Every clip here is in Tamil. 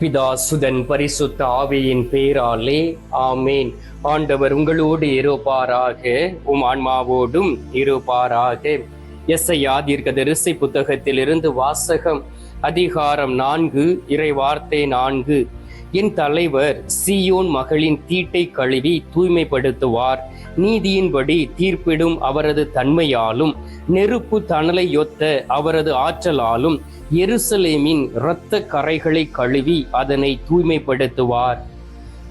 பிதா சுதன் பரிசுத்த ஆவியின் பேராலே ஆமேன். ஆண்டவர் உங்களோடு இருப்பாராக உம் ஆன்மாவோடும் இருப்பாராக. எஸ்ஐயா தீர்க்கதரிசி புத்தகத்திலிருந்து வாசகம் அதிகாரம் நான்கு இறை வார்த்தை நான்கு. என் தலைவர் சீயோன் மகளின் தீட்டை கழுவி தூய்மைப்படுத்துவார். நீதியின்படி தீர்ப்பிடும் அவரது தன்மையாலும் நெருப்பு தணலை அவரது ஆற்றலாலும் எருசலேமின் இரத்த கரைகளை கழுவி அதனை தூய்மைப்படுத்துவார்.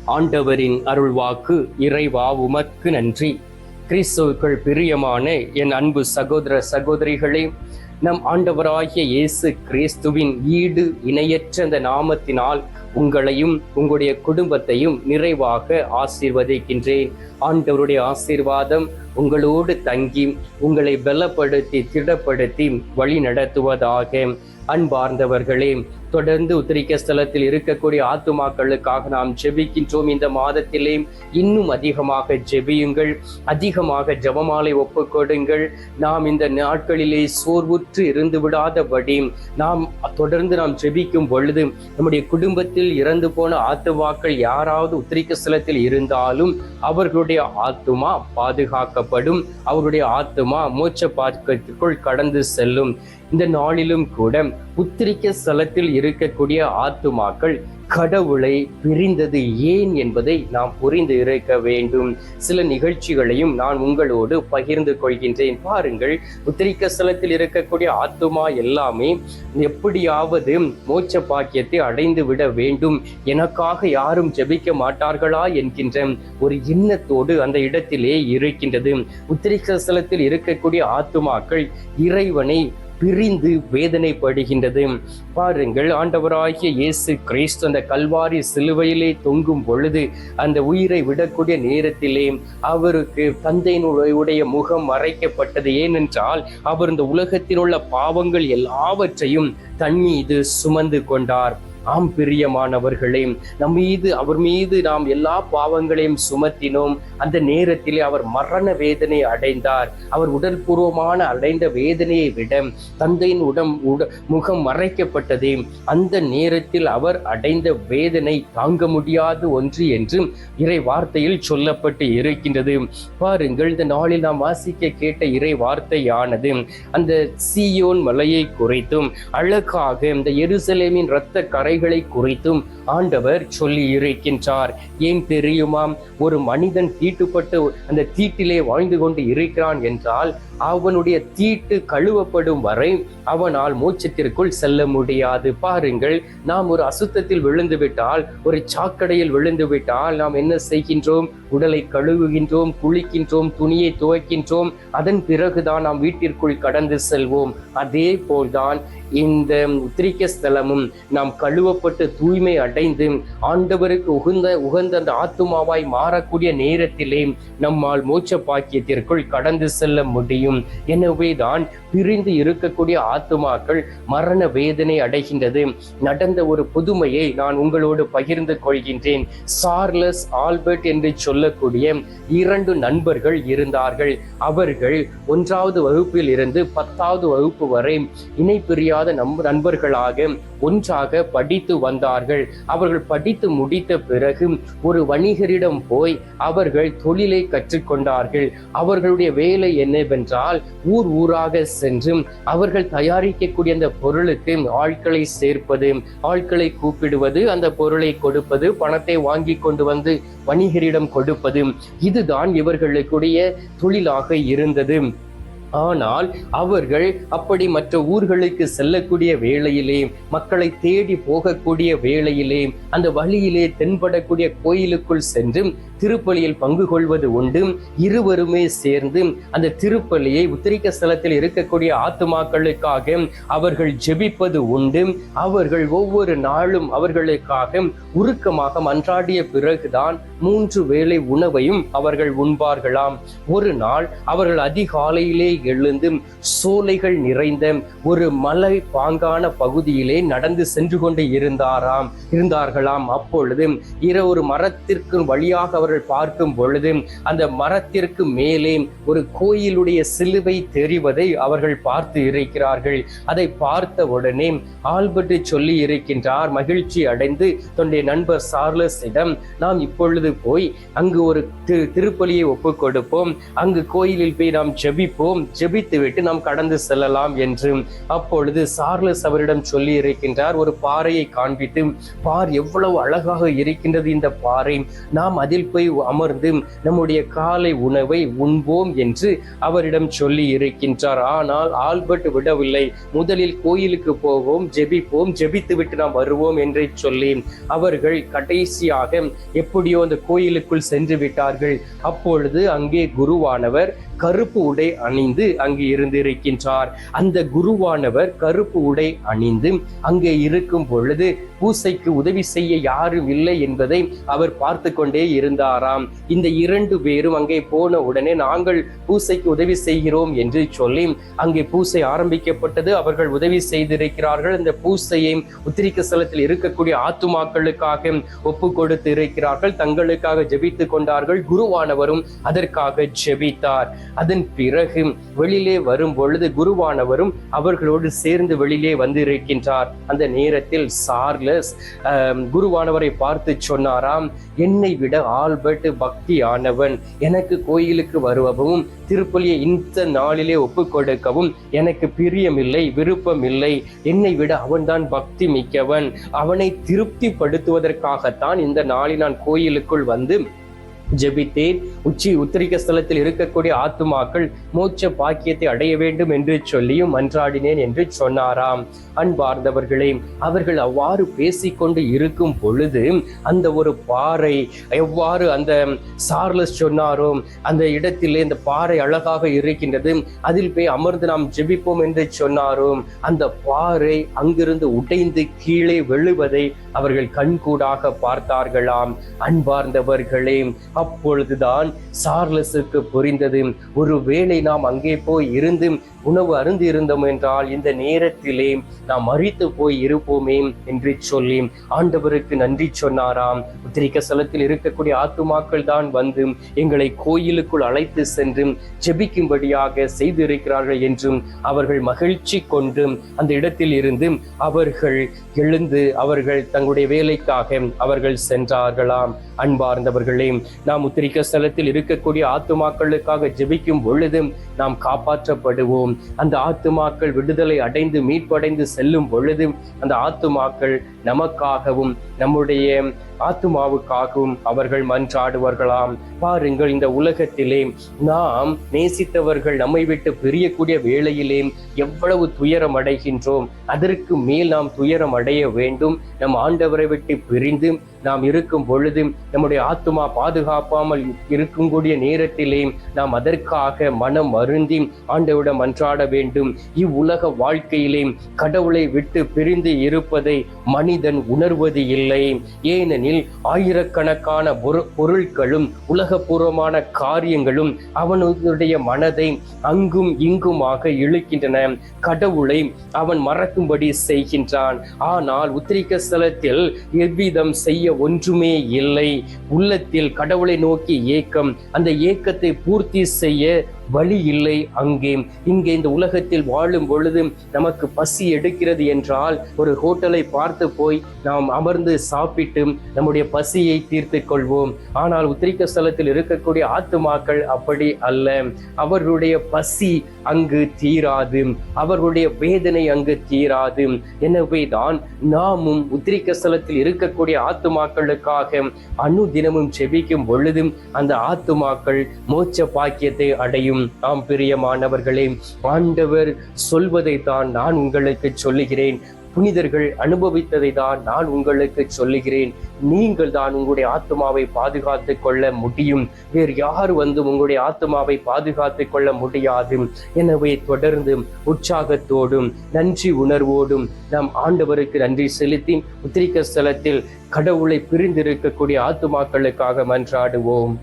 ஆண்டவரின் அருள்வாக்கு இறைவா உமக்கு நன்றி. கிறிஸ்துவுக்குள் பிரியமான என் அன்பு சகோதர சகோதரிகளே நம் ஆண்டவராகிய இயேசு கிறிஸ்துவின் ஈடு இணையற்ற அந்த நாமத்தினால் உங்களையும் உங்களுடைய குடும்பத்தையும் நிறைவாக ஆசீர்வதிக்கின்றேன். ஆண்டவருடைய ஆசீர்வாதம் உங்களோடு தங்கி உங்களை பலப்படுத்தி திடப்படுத்தி வழி நடத்துவதாக. அன்பார்ந்தவர்களே தொடர்ந்து உத்திரிக்க ஸ்தலத்தில் இருக்கக்கூடிய ஆத்துமாக்களுக்காக நாம் ஜெபிக்கின்றோம். இந்த மாதத்திலே இன்னும் அதிகமாக ஜெபியுங்கள். அதிகமாக ஜபமாலை ஒப்புக்கொடுங்கள். நாம் இந்த நாட்களிலே சோர்வுற்று இருந்து விடாதபடி நாம் தொடர்ந்து நாம் ஜெபிக்கும் பொழுது நம்முடைய குடும்பத்தில் இறந்து போன ஆத்துமாக்கள் யாராவது உத்திரிக்க ஸ்தலத்தில் இருந்தாலும் அவர்களுடைய ஆத்துமா பாதுகாக்கப்படும். அவருடைய ஆத்துமா மோட்ச பாக்கத்திற்குள் கடந்து செல்லும். இந்த நாளிலும் கூட உத்திரிக்க ஸ்தலத்தில் இருக்கக்கூடிய ஆத்துமாக்கள் கடவுளை பிரிந்தது ஏன் என்பதை நாம் புரிந்து இருக்க வேண்டும். சில நிகழ்ச்சிகளையும் நான் உங்களோடு பகிர்ந்து கொள்கின்றேன். பாருங்கள் உத்திரிக்க ஸ்தலத்தில் இருக்கக்கூடிய ஆத்துமா எல்லாமே எப்படியாவது மோட்ச பாக்கியத்தை அடைந்து விட வேண்டும். எனக்காக யாரும் ஜெபிக்க மாட்டார்களா என்கின்ற ஒரு எண்ணத்தோடு அந்த இடத்திலே இருக்கின்றது. உத்திரிக்க ஸ்தலத்தில் இருக்கக்கூடிய ஆத்துமாக்கள் இறைவனை பிரிந்து வேதனைப்படுகின்றது. பாருங்கள் ஆண்டவராகிய இயேசு கிறிஸ்து அந்த கல்வாரி சிலுவையிலே தொங்கும் பொழுது அந்த உயிரை விடக்கூடிய நேரத்திலே அவருக்கு தந்தையினுடைய முகம் மறைக்கப்பட்டது. ஏனென்றால் அவர் இந்த உலகத்தில் உள்ள பாவங்கள் எல்லாவற்றையும் தன் மீது சுமந்து கொண்டார். ஆம் பிரியமானவர்களே நம் மீது அவர் மீது நாம் எல்லா பாவங்களையும் சுமத்தினோம். அந்த நேரத்திலே அவர் மரண வேதனை அடைந்தார். அவர் உடற்பூர்வமான அடைந்த வேதனையை விட தந்தையின் உடம் உட முகம் மறைக்கப்பட்டதே. அந்த நேரத்தில் அவர் அடைந்த வேதனை தாங்க முடியாத ஒன்று என்று இறை வார்த்தையில் சொல்லப்பட்டு இருக்கின்றது. பாருங்கள் இந்த நாளில் நாம் வாசிக்க கேட்ட இறை வார்த்தையானது அந்த சீயோன் மலையை குறைத்தும் அழகாக இந்த எருசலேமின் இரத்த கரை கரைகளை குறித்தும் ஆண்டவர் சொல்லி இருக்கின்றார் ஏன் தெரியுமா ஒரு மனிதன் தீட்டுப்பட்டு அந்த தீட்டிலே வாழ்ந்து கொண்டு இருக்கிறான் என்றால் அவனுடைய தீட்டு கழுவப்படும் வரை அவனால் மூச்சத்திற்குள் செல்ல முடியாது. பாருங்கள் நாம் ஒரு அசுத்தத்தில் விழுந்து விட்டால் ஒரு சாக்கடையில் விழுந்து விட்டால் நாம் என்ன செய்கின்றோம்? உடலை கழுவுகின்றோம் குளிக்கின்றோம் துணியை துவைக்கின்றோம். அதன் பிறகுதான் நாம் வீட்டிற்குள் கடந்து செல்வோம். அதே போல்தான் இந்த உத்திரிக்க ஸ்தலமும் நாம் கழுவப்பட்டு தூய்மை அடைந்து ஆண்டவருக்கு உகந்த உகந்த அந்த ஆத்துமாவாய் மாறக்கூடிய நேரத்திலே நம்மால் மூச்ச பாக்கியத்திற்குள் கடந்து செல்ல முடியும். முடியும். எனவேதான் பிரிந்து இருக்கக்கூடிய ஆத்துமாக்கள் மரண வேதனை அடைகின்றது. நடந்த ஒரு புதுமையை நான் உங்களோடு பகிர்ந்து கொள்கின்றேன். சார்லஸ் ஆல்பர்ட் என்று சொல்லக்கூடிய இரண்டு நண்பர்கள் இருந்தார்கள். அவர்கள் ஒன்றாவது வகுப்பில் இருந்து பத்தாவது வகுப்பு வரை இணை பிரியாத நம் நண்பர்களாக ஒன்றாக படித்து வந்தார்கள். அவர்கள் படித்து முடித்த பிறகு ஒரு வணிகரிடம் போய் அவர்கள் தொழிலை கற்றுக்கொண்டார்கள். அவர்களுடைய வேலை என்னவென்றால் ஊர் ஊராக சென்று அவர்கள் தயாரிக்கக்கூடிய அந்த பொருளுக்கு ஆட்களை சேர்ப்பது ஆட்களை கூப்பிடுவது அந்த பொருளை கொடுப்பது பணத்தை வாங்கி கொண்டு வந்து வணிகரிடம் கொடுப்பது இதுதான் இவர்களுக்குடைய தொழிலாக இருந்தது. ஆனால் அவர்கள் அப்படி மற்ற ஊர்களுக்கு செல்லக்கூடிய வேளையிலே மக்களை தேடி போகக்கூடிய வேளையிலே அந்த வழியிலே தென்படக்கூடிய கோயிலுக்குள் சென்று திருப்பலியில் பங்கு கொள்வது உண்டு. இருவருமே சேர்ந்து அந்த திருப்பலியை உத்திரிக்க ஸ்தலத்தில் இருக்கக்கூடிய ஆத்துமாக்களுக்காக அவர்கள் ஜெபிப்பது உண்டு. அவர்கள் ஒவ்வொரு நாளும் அவர்களுக்காக உருக்கமாக மன்றாடிய பிறகுதான் மூன்று வேளை உணவையும் அவர்கள் உண்பார்களாம். ஒரு நாள் அவர்கள் அதிகாலையிலே எழுந்து சோலைகள் நிறைந்த ஒரு மலை பாங்கான பகுதியிலே நடந்து சென்று கொண்டு இருந்தாராம். இருந்தார்களாம். அப்பொழுது இர ஒரு மரத்திற்கு வழியாக அவர்கள் பார்க்கும் பொழுது அந்த மரத்திற்கு மேலே ஒரு கோயிலுடைய சிலுவை தெரிவதை அவர்கள் பார்த்து இருக்கிறார்கள். அதை பார்த்த உடனே ஆல்பர்ட் சொல்லி இருக்கின்றார் மகிழ்ச்சி அடைந்து தன்னுடைய நண்பர் சார்லஸிடம் நாம் இப்பொழுது போய் அங்கு ஒரு திரு திருப்பலியை ஒப்புக் கொடுப்போம். அங்கு கோயிலில் போய் நாம் ஜெபிப்போம். ஜெபித்துவிட்டு நாம் கடந்து செல்லலாம் என்று அப்பொழுது சார்லஸ் அவரிடம் சொல்லி இருக்கின்றார் ஒரு பாறையை காண்பித்து பார் எவ்வளவு அழகாக இருக்கின்றது இந்த பாறை. நாம் அதில் போய் அமர்ந்து நம்முடைய காலை உணவை உண்போம் என்று அவரிடம் சொல்லி இருக்கின்றார் ஆனால் ஆல்பர்ட் விடவில்லை. முதலில் கோயிலுக்கு போவோம் ஜெபிப்போம் ஜெபித்து விட்டு நாம் வருவோம் என்று சொல்லி அவர்கள் கடைசியாக எப்படியோ அந்த கோயிலுக்குள் சென்று விட்டார்கள். அப்பொழுது அங்கே குருவானவர் கருப்பு உடை அணிந்து அங்கே இருந்திருக்கின்றார். அந்த குருவானவர் கருப்பு உடை அணிந்து அங்கே இருக்கும் பொழுது பூசைக்கு உதவி செய்ய யாரும் இல்லை என்பதை அவர் பார்த்து கொண்டே இருந்தாராம். இந்த இரண்டு பேரும் அங்கே போன உடனே நாங்கள் பூசைக்கு உதவி செய்கிறோம் என்று சொல்லி அங்கே பூசை ஆரம்பிக்கப்பட்டது. அவர்கள் உதவி செய்திருக்கிறார்கள். இந்த பூசையை உத்திரிக்க ஸ்தலத்தில் இருக்கக்கூடிய ஆத்துமாக்களுக்காக ஒப்பு கொடுத்து இருக்கிறார்கள் தங்களுக்காக ஜெபித்துக் கொண்டார்கள். குருவானவரும் அதற்காக ஜெபித்தார். அதன் பிறகு வெளியிலே வரும் பொழுது குருவானவரும் அவர்களோடு சேர்ந்து வெளியிலே வந்திருக்கின்றார். அந்த நேரத்தில் சார்லஸ் குருவானவரை பார்த்து சொன்னாராம் என்னை விட ஆல்பர்ட் பக்தி ஆனவன் எனக்கு கோயிலுக்கு வருவவும் திருப்பலியை இந்த நாளிலே ஒப்புக்கொடுக்கவும் எனக்கு பிரியமில்லை விருப்பமில்லை. என்னை விட அவன்தான் பக்தி மிக்கவன் அவனை திருப்திப்படுத்துவதற்காகத்தான் இந்த நாளில் நான் கோயிலுக்குள் வந்து ஜெபித்தேன். உச்சி உத்திரிக்க ஸ்தலத்தில் இருக்கக்கூடிய ஆத்துமாக்கள் மோட்ச பாக்கியத்தை அடைய வேண்டும் என்று சொல்லியும் மன்றாடினேன் என்று சொன்னாராம். அன்பார்ந்தவர்களே அவர்கள் அவ்வாறு பேசிக்கொண்டு இருக்கும் பொழுது அந்த ஒரு பாறை எவ்வாறு அந்த சார்லஸ் சொன்னாரோ அந்த இடத்திலே இந்த பாறை அழகாக இருக்கின்றது அதில் போய் அமர்ந்து நாம் ஜெபிப்போம் என்று சொன்னாரோ அந்த பாறை அங்கிருந்து உடைந்து கீழே வெழுவதை அவர்கள் கண்கூடாக பார்த்தார்களாம். அன்பார்ந்தவர்களே அப்பொழுதுதான் சார்லஸுக்கு புரிந்தது. ஒருவேளை நாம் அங்கே போய் இருந்து உணவு அருந்து இருந்தோம் என்றால் இந்த நேரத்திலே நாம் மறித்து போய் இருப்போமே என்று சொல்லி ஆண்டவருக்கு நன்றி சொன்னாராம். உத்திரிக்க ஸ்தலத்தில் இருக்கக்கூடிய ஆத்துமாக்கள் தான் வந்து எங்களை கோயிலுக்குள் அழைத்து சென்று ஜெபிக்கும்படியாக செய்திருக்கிறார்கள் என்றும் அவர்கள் மகிழ்ச்சி கொண்டு அந்த இடத்தில் இருந்து அவர்கள் எழுந்து அவர்கள் தங்களுடைய வேலைக்காக அவர்கள் சென்றார்களாம். அன்பார்ந்தவர்களே நாம் உத்திரிக்க ஸ்தலத்தில் இருக்கக்கூடிய ஆத்துமாக்களுக்காக ஜெபிக்கும் பொழுது நாம் காப்பாற்றப்படுவோம். அந்த ஆத்துமாக்கள் விடுதலை அடைந்து மீட்படைந்து செல்லும் பொழுது அந்த ஆத்துமாக்கள் நமக்காகவும் நம்முடைய ஆத்துமாவுக்காகவும் அவர்கள் மன்றாடுவார்களாம். பாருங்கள் இந்த உலகத்திலே நாம் நேசித்தவர்கள் நம்மை விட்டு பிரியக்கூடிய வேளையிலே எவ்வளவு துயரம் அடைகின்றோம். அதற்கு மேல் நாம் துயரம் அடைய வேண்டும். நம் ஆண்டவரை விட்டு பிரிந்து நாம் இருக்கும் பொழுது நம்முடைய ஆத்மா பாதுகாப்பாமல் இருக்கக்கூடிய நேரத்திலே நாம் அதற்காக மனம் அருந்தி ஆண்டவிடம் மன்றாட வேண்டும். இவ்வுலக வாழ்க்கையிலே கடவுளை விட்டு பிரிந்து இருப்பதை மனிதன் உணர்வது இல்லை. ஏனெனில் ஆயிரக்கணக்கான பொரு- பொருட்களும் உலகபூர்வமான காரியங்களும் அவனுடைய மனதை அங்கும் இங்குமாக இழுக்கின்றன. கடவுளை அவன் மறக்கும்படி செய்கின்றான். ஆனால் உத்திரிக்க ஸ்தலத்தில் எவ்விதம் செய்ய ஒன்றுமே இல்லை. உள்ளத்தில் கடவுளை நோக்கி ஏக்கம். அந்த ஏக்கத்தை பூர்த்தி செய்ய வழி இல்லை அங்கே. இங்கே இந்த உலகத்தில் வாழும் பொழுது நமக்கு பசி எடுக்கிறது என்றால் ஒரு ஹோட்டலை பார்த்து போய் நாம் அமர்ந்து சாப்பிட்டு நம்முடைய பசியை தீர்த்து கொள்வோம். ஆனால் உத்திரிக்க ஸ்தலத்தில் இருக்கக்கூடிய ஆத்துமாக்கள் அப்படி அல்ல. அவர்களுடைய பசி அங்கு தீராது. அவர்களுடைய வேதனை அங்கு தீராது. எனவே தான் நாமும் உத்திரிக்க ஸ்தலத்தில் இருக்கக்கூடிய ஆத்துமாக்களுக்காக அணு தினமும் செபிக்கும் பொழுதும் அந்த ஆத்துமாக்கள் மோட்ச பாக்கியத்தை அடையும். ஆம் பிரியமானவர்களே ஆண்டவர் சொல்வதை தான் நான் உங்களுக்கு சொல்லுகிறேன். புனிதர்கள் அனுபவித்ததை தான் நான் உங்களுக்கு சொல்லுகிறேன். நீங்கள் தான் உங்களுடைய ஆத்மாவை பாதுகாத்து கொள்ள முடியும். வேறு யார் வந்து உங்களுடைய ஆத்மாவை பாதுகாத்துக் கொள்ள முடியாது. எனவே தொடர்ந்து உற்சாகத்தோடும் நன்றி உணர்வோடும் நாம் ஆண்டவருக்கு நன்றி செலுத்தி உத்திரிக்க ஸ்தலத்தில் கடவுளை பிரிந்திருக்கக்கூடிய ஆத்துமாக்களுக்காக மன்றாடுவோம்.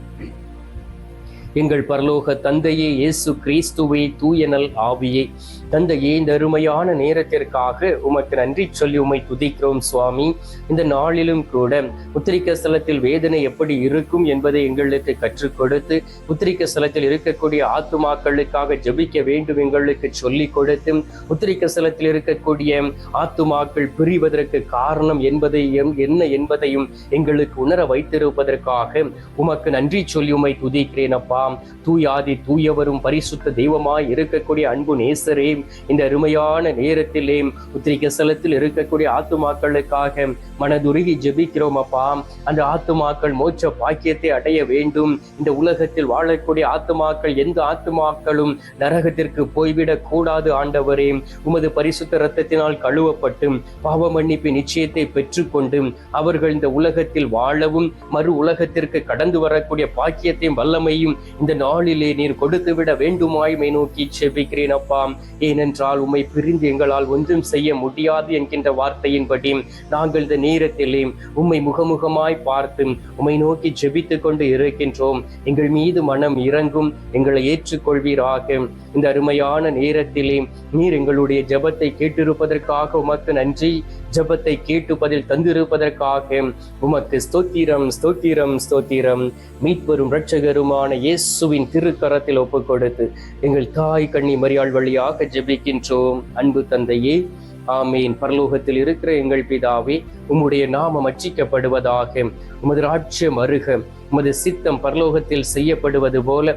எங்கள் பரலோக தந்தையே இயேசு கிறிஸ்துவே தூயனல் ஆவியே. தந்தையே இந்த அருமையான நேரத்திற்காக உமக்கு நன்றி சொல்லி உமை துதிக்கிறோம் சுவாமி. இந்த நாளிலும் கூட உத்திரிக்க ஸ்தலத்தில் வேதனை எப்படி இருக்கும் என்பதை எங்களுக்கு கற்றுக் கொடுத்து உத்திரிக்க ஸ்தலத்தில் இருக்கக்கூடிய ஆத்துமாக்களுக்காக ஜபிக்க வேண்டும் எங்களுக்கு சொல்லிக் கொடுத்து உத்திரிக்க ஸ்தலத்தில் இருக்கக்கூடிய ஆத்துமாக்கள் பிரிவதற்கு காரணம் என்பதையும் என்ன என்பதையும் எங்களுக்கு உணர வைத்திருப்பதற்காக உமக்கு நன்றி சொல்லி உமை துதிக்கிறேன் அப்பா. தூயாதி தூயவரும் பரிசுத்த தெய்வமாய் இருக்கக்கூடிய அன்பு நேசரே இந்த அருமையான நேரத்திலே உத்திரிக்க ஸ்தலத்தில் இருக்கக்கூடிய ஆத்துமாக்களுக்காக மனதுருகி ஜெபிக்கிறோம் அப்பா. அந்த ஆத்துமாக்கள் மோட்ச பாக்கியத்தை அடைய வேண்டும். இந்த உலகத்தில் வாழக்கூடிய ஆத்துமாக்கள் எந்த ஆத்துமாக்களும் நரகத்திற்கு போய்விடக் கூடாது ஆண்டவரே. உமது பரிசுத்த இரத்தத்தினால் கழுவப்பட்டு பாவ மன்னிப்பு நிச்சயத்தை பெற்றுக்கொண்டு அவர்கள் இந்த உலகத்தில் வாழவும் மறு உலகத்திற்கு கடந்து வரக்கூடிய பாக்கியத்தையும் வல்லமையும் இந்த நாளிலே நீர் கொடுத்து விட வேண்டுமாய்மை நோக்கி செபிக்கிறேன் அப்பா. ஏனென்றால் உம்மை பிரிந்து எங்களால் ஒன்றும் செய்ய முடியாது என்கின்ற வார்த்தையின்படி நாங்கள் இந்த நேரத்திலே உம்மை முகமுகமாய் பார்த்து உம்மை நோக்கி ஜெபித்து கொண்டு இருக்கின்றோம். எங்கள் மீது மனம் இறங்கும் எங்களை ஏற்றுக்கொள்வீராக. இந்த அருமையான நேரத்திலே நீர் எங்களுடைய ஜெபத்தை கேட்டிருப்பதற்காக உமக்கு நன்றி. ஜபத்தை கேட்டு பதில் தந்திருப்பதற்காக உமக்கு ஸ்தோத்திரம் ஸ்தோத்திரம் ஸ்தோத்திரம். மீட்பெரும் இரட்சகருமான இயேசுவின் திருக்கரத்தில் ஒப்பு கொடுத்து எங்கள் தாய் கண்ணி மரியாள் வழியாக ஜெபிக்கின்றோம். அன்பு தந்தையே ஆமீன். பரலோகத்தில் இருக்கிற எங்கள் பிதாவே உம்முடைய நாமம் அச்சிக்கப்படுவதாக உமது ராட்சியம் அருக உமது சித்தம் பரலோகத்தில் செய்யப்படுவது போல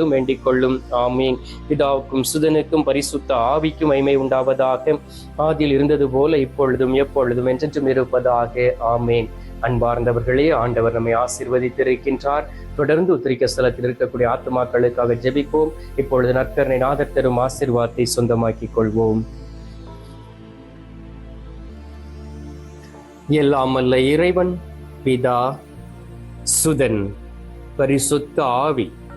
நாமத்திலும் வேண்டிக் கொள்ளும். ஆமீன். பிதாவுக்கும் சுதனுக்கும் பரிசுத்த ஆவிக்கும் மைமை உண்டாவதாக. ஆதியில் இருந்தது போல இப்பொழுதும் எப்பொழுதும் என்றென்றும் இருப்பதாக. ஆமேன். அன்பார்ந்தவர்களே ஆண்டவர் நம்மை ஆசிர்வதித்திருக்கின்றார். தொடர்ந்து உத்திரிக்க ஸ்தலத்தில் இருக்கக்கூடிய ஆத்மாக்களுக்காக ஜெபிப்போம். இப்பொழுது நற்கரணை நாதர் தரும் ஆசிர்வாதத்தை சொந்தமாக்கிக் கொள்வோம். எல்லாம் அல்ல இறைவன் பிதா சுதன் பரிசுத்த ஆவி.